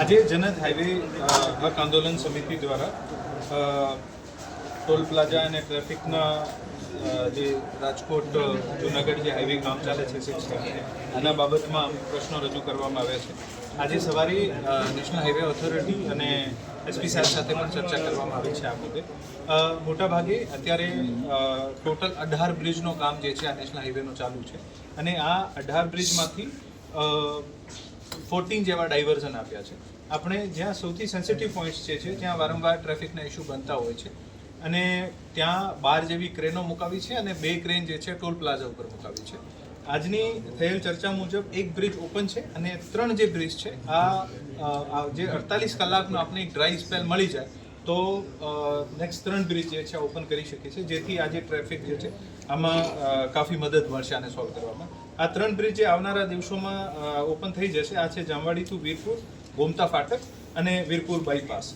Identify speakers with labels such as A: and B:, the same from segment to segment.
A: આજે જનત હાઈવે હક આંદોલન સમિતિ દ્વારા ટોલ પ્લાઝા અને ટ્રાફિકના જે રાજકોટ જુનાગઢ જે હાઈવે કામ ચાલે છે સિક્સ આના બાબતમાં પ્રશ્નો રજૂ કરવામાં આવ્યા છે. આજે સવારે નેશનલ હાઈવે ઓથોરિટી અને એસપી સાહેબ સાથે પણ ચર્ચા કરવામાં આવી છે આ મુદ્દે. મોટાભાગે અત્યારે ટોટલ અઢાર બ્રિજનું કામ જે છે, આ નેશનલ હાઈવેનું ચાલુ છે. અને આ અઢાર બ્રિજમાંથી ફોર્ટીન જેવા ડાયવર્ઝન આપ્યા છે. આપણે જ્યાં સૌથી સેન્સિટિવ પોઈન્ટ્સ જે છે, ત્યાં વારંવાર ટ્રાફિકના ઇસ્યુ બનતા હોય છે. અને ત્યાં બાર જેવી ક્રેનો મુકાવી છે અને બે ક્રેન જે છે ટોલ પ્લાઝા ઉપર મુકાવી છે. આજની થયેલ ચર્ચા મુજબ એક બ્રિજ ઓપન છે અને ત્રણ જે બ્રિજ છે, આ જે અડતાલીસ કલાકનો આપણે એક ડ્રાય સ્પેલ મળી જાય, તો નેક્સ્ટ ત્રણ બ્રિજ જે છે ઓપન કરી શકીએ છીએ, જેથી આજે ટ્રાફિક જે છે, આમાં કાફી મદદ મળશે આને સોલ્વ કરવામાં. આ ત્રણ બ્રિજ જે આવનારા દિવસોમાં ઓપન થઈ જશે. આ છે જામવાડી ટુ વીરપુર, ગોમતા ફાટક અને વીરપુર બાયપાસ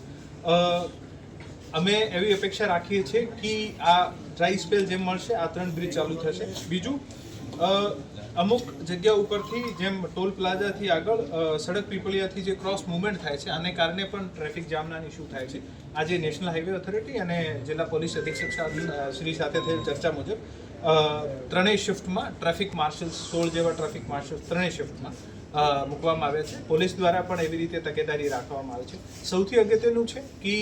A: અમે એવી અપેક્ષા રાખીએ છીએ કે આ ડ્રાય સ્પેલ જેમ મળશે, આ ત્રણ બ્રિજ ચાલુ થશે. બીજું અમુક જગ્યા ઉપરથી જેમ ટોલ પ્લાઝાથી આગળ સડક પીપળિયાથી જે ક્રોસ મુવમેન્ટ થાય છે, આને કારણે પણ ટ્રાફિક જામના ઇસ્યુ થાય છે. આજે નેશનલ હાઈવે ઓથોરિટી અને જિલ્લા પોલીસ અધિક્ષક શ્રી સાથે થયેલ ચર્ચા મુજબ ત્રણેય શિફ્ટમાં ટ્રાફિક માર્શલ્સ સોળ જેવા ટ્રાફિક માર્શલ ત્રણેય શિફ્ટમાં મૂકવામાં આવ્યા છે. પોલીસ દ્વારા પણ એવી રીતે તકેદારી રાખવામાં આવે છે. સૌથી અગત્યનું છે કે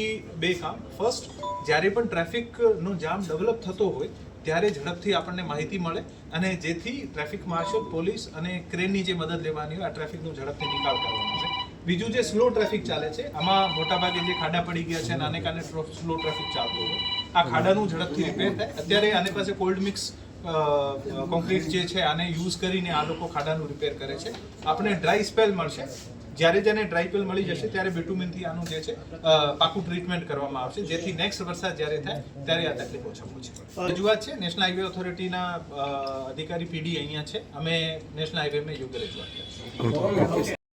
A: બે કામ. ફર્સ્ટ જ્યારે પણ ટ્રાફિકનો જામ ડેવલપ થતો હોય, ત્યારે ઝડપથી આપણને માહિતી મળે અને જેથી ટ્રાફિક માર્શલ, પોલીસ અને ક્રેનની જે મદદ લેવાની હોય, આ ટ્રાફિકનો ઝડપથી નિકાલ કરવાનો છે. બીજું જે સ્લો ટ્રાફિક ચાલે છે, આમાં મોટાભાગે જે ખાડા પડી ગયા છે આને કારણે સ્લો ટ્રાફિક ચાલતું હોય. આ ખાડાનું ઝડપથી રિપેર થાય. અત્યારે આની પાસે કોલ્ડ મિક્સ કોન્ક્રીટ જે છે, આને યુઝ કરીને આ લોકો ખાડાનું રિપેર કરે છે. આપણે ડ્રાય સ્પેલ મળશે. જ્યારે જેને ડ્રાય સ્પેલ મળી જશે, ત્યારે બિટુમિનથી આનું જે છે પાકું ટ્રીટમેન્ટ કરવામાં આવશે. જેથી નેક્સ્ટ વરસાદ જ્યારે થાય, ત્યારે આ તકલીફ ઓછામાં ઓછી રજૂઆત છે નેશનલ હાઈવે ઓથોરિટીના અધિકારી પીડી અહીંયા છે. અમે નેશનલ હાઈવેમાં યોગ્ય રજૂઆત કરીશું.